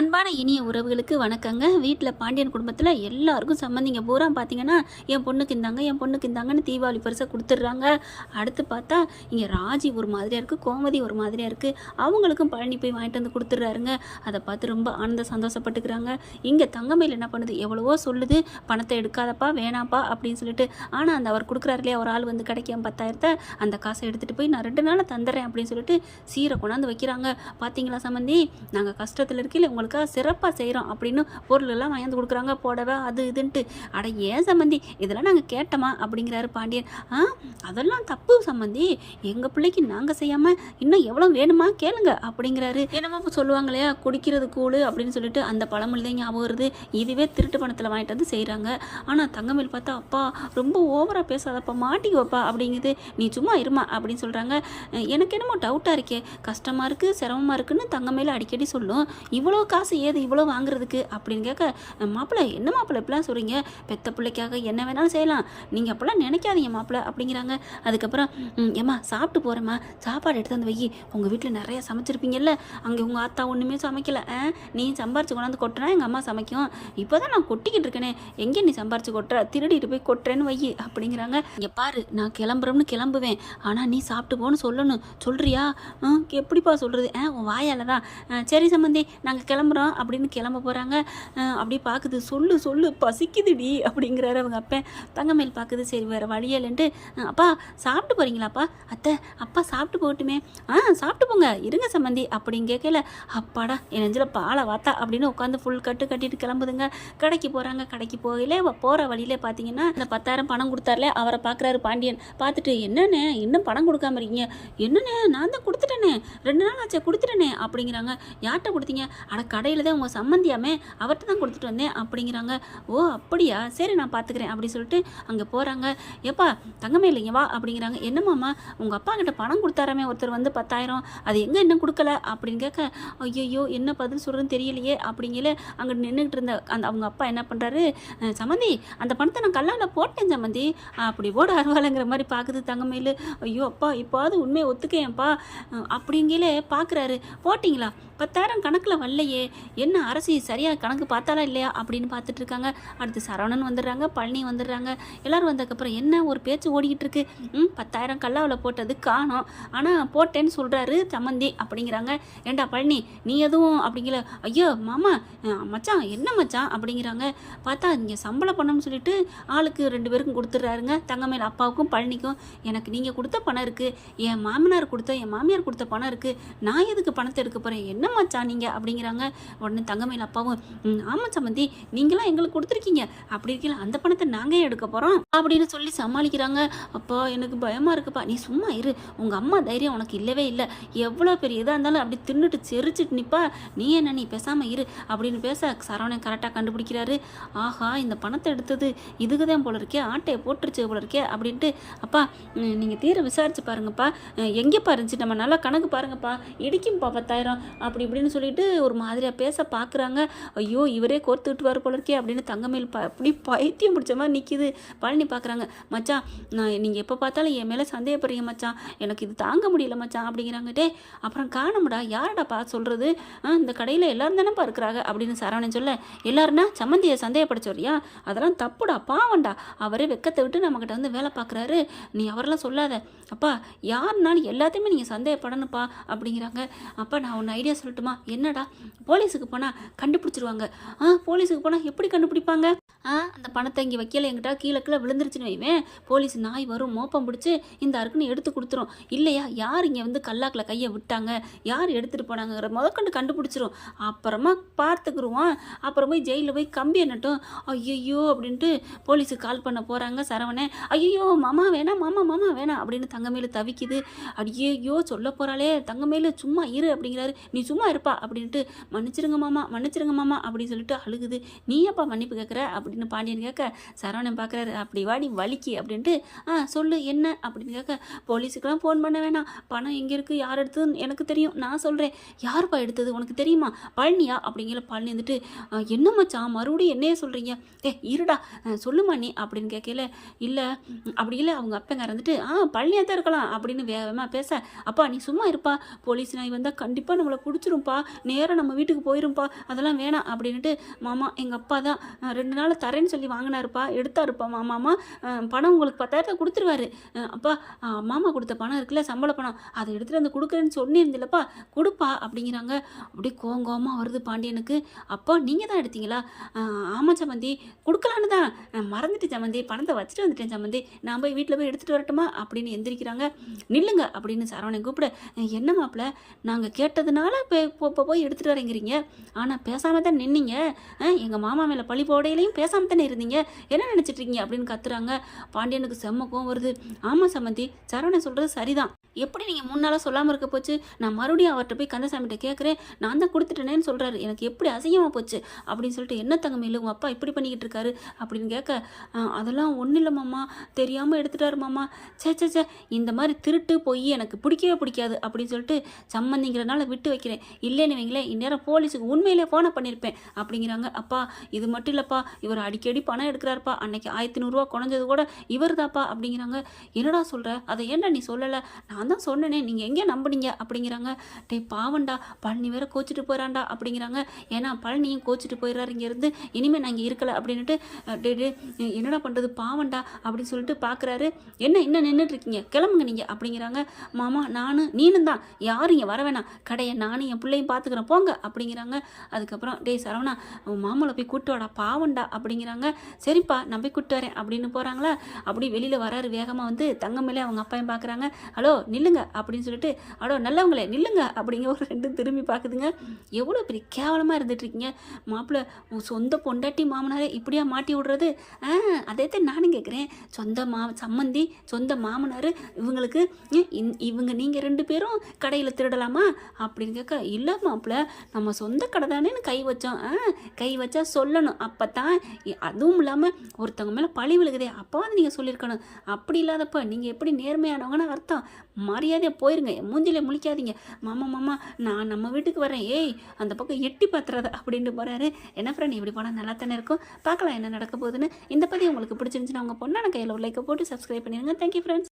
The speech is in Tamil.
அன்பான இனிய உறவுகளுக்கு வணக்கங்க. வீட்டில் பாண்டியன் குடும்பத்தில் எல்லாருக்கும் சம்மந்திங்க பூரா பார்த்தீங்கன்னா என் பொண்ணுக்கு இந்தாங்க என் பொண்ணுக்கு இந்தாங்கன்னு தீபாவளி பரிசை கொடுத்துட்றாங்க. அடுத்து பார்த்தா இங்கே ராஜி ஒரு மாதிரியாக இருக்குது கோமதி ஒரு மாதிரியாக இருக்குது அவங்களுக்கும் பழனி போய் வாங்கிட்டு வந்து கொடுத்துட்றாருங்க. அதை பார்த்து ரொம்ப ஆனந்த சந்தோஷப்பட்டுக்கிறாங்க. இங்கே தங்கமையில் என்ன பண்ணுது? எவ்வளவோ சொல்லுது. பணத்தை எடுக்காதப்பா வேணாப்பா அப்படின்னு சொல்லிட்டு. ஆனால் அந்த அவர் கொடுக்குறாரு இல்லையா? ஒரு ஆள் வந்து கிடைக்கும் பத்தாயிரத்தை அந்த காசை எடுத்துகிட்டு போய் நான் ரெண்டு நாளில் தந்துடுறேன் அப்படின்னு சொல்லிட்டு சீரை கொண்டாந்து வைக்கிறாங்க. பார்த்தீங்களா சம்மந்தி நாங்கள் கஷ்டத்தில் இருக்கையில் உங்களுக்காக சிறப்பாக செய்கிறோம் அப்படின்னு பொருளெல்லாம் வாங்கி கொடுக்குறாங்க புடவை அது இதுன்ட்டு. அட ஏன் சம்மந்தி இதெல்லாம் நாங்கள் கேட்டோமா? அப்படிங்கிறாரு பாண்டியன். ஆ அதெல்லாம் தப்பு சம்மந்தி எங்கள் பிள்ளைக்கு நாங்கள் செய்யாமல் இன்னும் எவ்வளோ வேணுமா? கேளுங்க அப்படிங்கிறாரு. என்னமோ சொல்லுவாங்க இல்லையா? குடிக்கிறது கூழு அப்படின்னு சொல்லிட்டு அந்த பழமொழி தான் ஞாபகம் வருது. இதுவே திருட்டு பணத்தில் வாங்கிட்டு வந்து செய்கிறாங்க ஆனால் தங்கமேல் பார்த்தா அப்பா ரொம்ப ஓவராக பேசாதப்பா மாட்டிக்குவப்பா அப்படிங்குது. நீ சும்மா இருமா அப்படின்னு சொல்கிறாங்க எனக்கு என்னமோ டவுட்டாக இருக்கே. கஷ்டமாக இருக்குது சிரமமாக இருக்குன்னு தங்கமேல அடிக்கடி சொல்லும். இவ்வளோ காசு ஏது இவ்வளோ வாங்குறதுக்கு? அப்படின்னு கேட்க மாப்பிள்ளை என்ன மாப்பிள்ளை இப்படிலாம் சொல்கிறீங்க பெத்த பிள்ளைக்காக என்ன வேணாலும் செய்யலாம். நீங்கள் அப்போல்லாம் நினைக்காதீங்க மாப்பிள்ளை அப்படிங்கிறாங்க. அதுக்கப்புறம் ஏம்மா சாப்பிட்டு போகிறேம்மா சாப்பாடு எடுத்து வந்து வை உங்கள் வீட்டில் நிறைய சமைச்சிருப்பீங்கல்ல. அங்கே உங்கள் ஆத்தா ஒன்றுமே சமைக்கலை. ஆ நீ சம்பாரிச்சு கொண்டாந்து கொட்டினா எங்கள் அம்மா சமைக்கும். இப்போ தான் நான் கொட்டிக்கிட்டு இருக்கேனே. எங்கே நீ சம்பாரிச்சு கொட்டுற? திருடிட்டு போய் கொட்டுறேன்னு வை அப்படிங்கிறாங்க. இங்கே பாரு நான் கிளம்புறோம்னு கிளம்புவேன். ஆனால் நீ சாப்பிட்டு போன்னு சொல்லணும். சொல்கிறியா எப்படிப்பா சொல்கிறது ஆ உன் வாயால் தான் சரி சம்மந்தி நாங்கள் கிளம்புறோம் அப்படின்னு கிளம்ப போகிறாங்க அப்படி பார்க்குது சொல்லு சொல்லு பசிக்குதுடி அப்படிங்கிறாரு அவங்க அப்பன் தங்கமேல் பார்க்குது சரி வேறு வழியலன்ட்டு அப்பா சாப்பிட்டு போகிறீங்களாப்பா அத்தை அப்பா சாப்பிட்டு போகட்டுமே. ஆ சாப்பிட்டு போங்க இருங்க சம்மந்தி அப்படின்னு கேட்கல அப்பாடா என் நெஞ்சில் பாலை வாத்தா அப்படின்னு உட்காந்து ஃபுல் கட்டு கட்டிட்டு கிளம்புதுங்க. கடைக்கு போகிறாங்க கடைக்கு போகல போகிற வழியிலே பார்த்தீங்கன்னா அந்த பத்தாயிரம் பணம் கொடுத்தாருல அவரை பார்க்குறாரு பாண்டியன். பார்த்துட்டு என்னண்ணே இன்னும் பணம் கொடுக்காம இருக்கீங்க? என்னண்ணே நான் தான் கொடுத்துட்டேனே ரெண்டு நாள் ஆச்சே கொடுத்துட்டேனே அப்படிங்கிறாங்க. யார்கிட்ட கொடுத்தீங்க? அட கடையில் தான் உங்கள் சம்மந்தியாமே அவர்கிட்ட தான் கொடுத்துட்டு வந்தேன் அப்படிங்கிறாங்க. ஓ அப்படியா? சரி நான் பார்த்துக்கிறேன் அப்படி சொல்லிட்டு அங்கே போகிறாங்க எப்பா தங்கமே இல்லைங்க வா அப்படிங்கிறாங்க. என்னம்மாம்மா உங்கள் அப்பா கிட்ட பணம் கொடுத்தாராமே ஒருத்தர் வந்து பத்தாயிரம். அது எங்கே இன்னும் கொடுக்கல? அப்படின்னு கேட்க ஐயோ என்ன பதில் சொல்கிறதுன்னு தெரியலையே அப்படிங்கல அங்கே நின்றுக்கிட்டு இருந்த அந்த அவங்க அப்பா என்ன பண்ணுறாரு சம்மந்தி அந்த பணத்தை நான் கல்லால் போட்டேன் சம்மந்தி அப்படி ஓட அருவாலைங்கிற மாதிரி பார்க்குது தங்கமேலு ஐயோ அப்பா இப்போது உண்மையை ஒத்துக்கேன்ப்பா. அப்படிங்கிலே பார்க்குறாரு போட்டிங்களா? பத்தாயிரம் கணக்கில் வரலையே. என்ன அரசு சரியாக கணக்கு பார்த்தாலா இல்லையா? அப்படின்னு பார்த்துட்டு இருக்காங்க. அடுத்து சரவணன் வந்துடுறாங்க பழனி வந்துடுறாங்க. எல்லாரும் வந்ததுக்கப்புறம் என்ன ஒரு பேச்சு ஓடிக்கிட்டு இருக்கு? ம் பத்தாயிரம் கல்லாவில் போட்டது காணோம். ஆனால் போட்டேன்னு சொல்கிறாரு சம்மந்தி அப்படிங்கிறாங்க. ஏண்டா பழனி நீ எதுவும் அப்படிங்கிற ஐயோ மாமா மச்சான் என்ன மச்சான் அப்படிங்கிறாங்க. பார்த்தா இங்கே சம்பளம் பண்ணணும்னு சொல்லிட்டு ஆளுக்கு ரெண்டு பேருக்கும் கொடுத்துட்றாருங்க. தங்கமேல் அப்பாவுக்கும் பழனிக்கும் எனக்கு நீங்கள் கொடுத்த பணம் இருக்குது என் மாமனார் கொடுத்த என் மாமியார் கொடுத்த பணம் இருக்குது நான் எதுக்கு பணத்தை எடுக்க போகிறேன் என்ன மச்சான் நீங்கள் அப்படிங்கிறாங்க. உடனே தங்கமேல் அப்பாவும் ஆமாம் சம்மந்தி நீங்களாம் எங்களுக்கு கொடுத்துருக்கீங்க. அப்படி இருக்கல அந்த பணத்தை நாங்கள் எடுக்க போகிறோம் அப்படின்னு சொல்லி சமாளிக்கிறாங்க. அப்பா எனக்கு பயமாக இருக்குப்பா. நீ சும்மா இரு. உங்கள் அம்மா தைரியம் உனக்கு இல்லவே இல்லை. எவ்வளோ பெரிய இதாக இருந்தாலும் அப்படி தின்னுட்டு செரிச்சிட்டு நிப்பா. நீ என்ன நீ பேசாமல் இரு. அப்படின்னு பேச சரவணன் கரெக்டாக கண்டுபிடிக்கிறாரு. ஆஹா இந்த பணத்தை எடுத்தது இதுக்கு தான் போல இருக்கே. ஆட்டையை போட்டுருச்சு போல இருக்கே. அப்படின்ட்டு அப்பா நீங்கள் தீர விசாரிச்சு பாருங்கப்பா. எங்கேப்பா இருந்துச்சு நம்ம நல்லா கணக்கு பாருங்கப்பா. இடிக்கும்ப்பா பத்தாயிரம். அப்படி இப்படின்னு சொல்லிட்டு ஒரு மாதிரியாக பேச பார்க்குறாங்க ஐயோ இவரே கோர்த்து விட்டுவார் போல இருக்கே அப்படின்னு தங்கமேல் ப அப்படி பைத்தியம் பிடிச்ச மாதிரி நிற்கிது பழனி பார்க்குறாங்க மச்சான் நான் நீங்கள் எப்போ பார்த்தாலும் என் மேலே சந்தேகப்படுறீங்க மச்சான். எனக்கு இது தாங்க முடியல மச்சான் அப்படிங்கிறாங்கட்டே அப்புறம் அப்புறம் காணமுடா பா சொல்கிறது இந்த கடையில் எல்லாரும் தானேப்பா இருக்கிறாங்க அப்படின்னு சரவணன் சொல்ல எல்லாருன்னா சம்மந்தியை சந்தேகப்பட சொல்றியா அதெல்லாம் தப்புடா பாவண்டா அவரே வெக்கத்தை விட்டு நம்மக்கிட்ட வந்து வேலை பார்க்குறாரு நீ அவரெல்லாம் சொல்லாத. அப்பா யாருனாலும் எல்லாத்தையுமே நீங்கள் சந்தேகப்படணும்ப்பா அப்படிங்கிறாங்க. அப்பா நான் ஒன்று ஐடியா சொல்லட்டுமா? என்னடா? போலீஸுக்கு போனால் கண்டுபிடிச்சிருவாங்க. ஆ போலீஸுக்கு போனால் எப்படி கண்டுபிடிப்பாங்க? அந்த பணத்தை இங்கே வைக்கல எங்கிட்ட கீழே கீழே விழுந்துருச்சுன்னு வைவேன் போலீஸ் நாய் வரும் மோப்பம் பிடிச்சி இந்த அருக்குன்னு எடுத்து கொடுத்துரும். இல்லையா யார் இங்கே வந்து கல்லாக்கில் கையை விட்டாங்க? யார் எடுத்துகிட்டு போனாங்கிற முதற்கண்டு கண்டுபிடிச்சிரும். அப்புறமா பார்த்துக்குருவான். அப்புறம் போய் ஜெயிலில் போய் கம்பி எண்ணட்டும். ஐயையோ அப்படின்ட்டு போலீஸுக்கு கால் பண்ண போகிறாங்க சரவணே ஐயோ மாமா வேணாம் மாமா மாமா வேணாம் அப்படின்னு தங்கமேலு தவிக்குது. அடியையோ சொல்ல போகிறாளே தங்கமேலு சும்மா இரு அப்படிங்கிறாரு. நீ சும்மா இருப்பா அப்படின்ட்டு மன்னிச்சிருங்க மாமா மன்னிச்சிருங்க மாமா அப்படின்னு சொல்லிட்டு அழுகுது. நீ அப்பா மன்னிப்பு கேட்குற அப்படி அப்படின்னு பாண்டியன் கேட்க சரவணன் பார்க்குறாரு அப்படி வாடி வலிக்கு அப்படின்ட்டு ஆ சொல்லு என்ன? அப்படின்னு கேட்க போலீஸுக்கெல்லாம் ஃபோன் பண்ண வேணாம். பணம் எங்கே இருக்குது யார் எடுத்ததுன்னு எனக்கு தெரியும். நான் சொல்கிறேன் யார்ப்பா எடுத்தது? உனக்கு தெரியுமா? பழனியா? அப்படிங்கிற பழனி வந்துட்டு என்ன மச்சான்? மறுபடியும் என்னையே சொல்கிறீங்க ஏ இருடா. சொல்லுமா நீ? அப்படின்னு கேட்கல இல்லை. அப்படி இல்லை. அவங்க அப்பங்க இறந்துட்டு ஆ பழனியாக தான் இருக்கலாம். அப்படின்னு வேகமாக பேச அப்பா நீ சும்மா இருப்பா. போலீஸ் நாய் வந்தால் கண்டிப்பாக நம்மளை பிடிச்சிரும்ப்பா நேராக நம்ம வீட்டுக்கு போயிரும்ப்பா அதெல்லாம் வேணாம். அப்படின்ட்டு மாமா எங்கள் அப்பா தான். ரெண்டு நாள் தரேன்னு சொல்லி வாங்கினாருப்பா எடுத்தாருப்பா மாமாமா பணம் உங்களுக்கு பத்தாயிரத்தை கொடுத்துருவாரு. அப்பா மாமா கொடுத்த பணம் இருக்குல்ல சம்பள பணம். அதை எடுத்துகிட்டு வந்து கொடுக்குறேன்னு சொன்னிருந்தில்லப்பா கொடுப்பா அப்படிங்கிறாங்க. அப்படியே கோங்கோமா வருது பாண்டியனுக்கு. அப்பா நீங்கள் தான் எடுத்தீங்களா? ஆமாம் சம்மந்தி கொடுக்கலான்னு தான். நான் மறந்துட்டு சம்மந்தி பணத்தை வச்சுட்டு வந்துட்டேன் சம்மந்தி நான் போய் வீட்டில் போய் எடுத்துகிட்டு வரட்டுமா? அப்படின்னு எந்திரிக்கிறாங்க. நில்லுங்க அப்படின்னு சரவணன் கூப்பிட என்ன மாப்பிள்ள நாங்கள் கேட்டதுனால இப்போ போய் எடுத்துகிட்டு வரேங்கிறீங்க. ஆனால் பேசாமல் தான் நின்னீங்க. எங்கள் மாமா மேலே பழி போடையிலையும் பேசாமல் தானே இருந்தீங்க? என்ன நினச்சிட்டு இருக்கீங்க அப்படின்னு கத்துறாங்க. பாண்டியனுக்கு செம்ம கோவம் வருது. ஆமாம் சம்மந்தி சரவணன் சொல்கிறது சரிதான். எப்படி நீங்கள் முன்னால் சொல்லாமல் இருக்க போச்சு? நான் மறுபடியும் அவர்கிட்ட போய் கந்தசாமிகிட்ட கேட்குறேன் நான் தான் கொடுத்துட்டேனேன்னு சொல்கிறாரு எனக்கு எப்படி அசிங்கமாக போச்சு? அப்படின்னு சொல்லிட்டு என்ன தங்கமையில் உங்கள் அப்பா இப்படி பண்ணிக்கிட்டு இருக்காரு? அப்படின்னு கேட்க அதெல்லாம் ஒன்றும் இல்லை மாமா. தெரியாமல் எடுத்துட்டாரு மாமா. சே சே சே இந்த மாதிரி திருட்டு பொய் எனக்கு பிடிக்கவே பிடிக்காது. அப்படின்னு சொல்லிட்டு சம்மந்திங்கிறனால விட்டு வைக்கிறேன். இல்லைன்னு வைங்களேன் இந்நேரம் போலீஸுக்கு உண்மையிலே ஃபோனை பண்ணியிருப்பேன் அப்படிங்கிறாங்க. அப்பா இது மட்டும் இல்லைப்பா. இவர் அடிக்கடி பணம் எடுக்கிறாருப்பா. அன்னைக்கு ஆயிரத்தி நூறுரூவா குறைஞ்சது கூட இவர் தாப்பா அப்படிங்கிறாங்க. என்னடா சொல்கிற அதை ஏன்டா நீ சொல்லலை? நான் தான் சொன்னேனே. நீங்கள் எங்கே நம்புனீங்க? அப்படிங்கிறாங்க. டேய் பாவண்டா பழனி வேற கோச்சிட்டு போகிறான்டா அப்படிங்கிறாங்க. ஏன்னா பழனியும் கோச்சிட்டு போயிடுறாரு இங்கேருந்து. இனிமேல் நான் இங்கே இருக்கலை அப்படின்னுட்டு டே டே என்னடா பண்ணுறது பாவண்டா அப்படின்னு சொல்லிட்டு பார்க்குறாரு என்ன இன்னும் நின்றுட்டு இருக்கீங்க கிளம்புங்க நீங்கள் அப்படிங்கிறாங்க. மாமா நானும் நீனும் தான். யாரும் இங்கே வர வேணாம். கடையை நானும் என் பிள்ளையும் பார்த்துக்கிறேன் போங்க அப்படிங்கிறாங்க. அதுக்கப்புறம் டேய் சரவணா மாமலை போய் கூட்டு வாடா. பாவண்டா அப்படிங்கிறாங்க. சரிப்பா நம்பி போய் கூட்டு வரேன் அப்படின்னு போகிறாங்களா அப்படி வெளியில் வராரு வேகமாக வந்து தங்கமேலே அவங்க அப்பாயும் பார்க்குறாங்க ஹலோ நில்லுங்க அப்படின்னு சொல்லிட்டு அடோ நல்லவங்களே நில்லுங்க அப்படிங்க ஒரு ரெண்டும் திரும்பி பார்க்குதுங்க எவ்வளோ பெரிய கேவலமாக இருந்துட்டுருக்கீங்க மாப்பிள்ளை உன் சொந்த பொண்டாட்டி மாமனாரே இப்படியா மாட்டி விடுறது? ஆ அதே தான் நானும் கேட்குறேன் சொந்த மா சம்மந்தி சொந்த மாமனார் இவங்களுக்கு இந்- இவங்க நீங்கள் ரெண்டு பேரும் கடையில் திருடலாமா? அப்படின்னு கேட்க இல்லை மாப்பிள்ள நம்ம சொந்த கடை தானேன்னு கை வச்சோம். ஆ கை வச்சா சொல்லணும். அப்போ தான் அதுவும் இல்லாமல் ஒருத்தவங்க மேலே பழி விழுகுதே அப்போ வந்து நீங்கள் சொல்லியிருக்கணும் அப்படி இல்லாதப்ப நீங்கள் எப்படி நேர்மையானவங்கன்னு அர்த்தம். மரியாதையாக போயிருங்க. மூஞ்சில முழிக்காதீங்க. மாமா மாமா நான் நம்ம வீட்டுக்கு வரேன். ஏய் அந்த பக்கம் எட்டி பத்துறது அப்படின்ட்டு போகிறாரு என்ன ஃப்ரெண்ட் இப்படி போனால் நல்லா தானே இருக்கும்? பார்க்கலாம் என்ன நடக்க போகுதுன்னு. இந்த பதிவு உங்களுக்கு பிடிச்சிருந்துச்சுன்னா உங்கள் பொண்ணான கையில் ஒரு லைக்கை போட்டு சப்ஸ்கிரைப் பண்ணிடுங்க தேங்க்யூ ஃப்ரெண்ட்ஸ்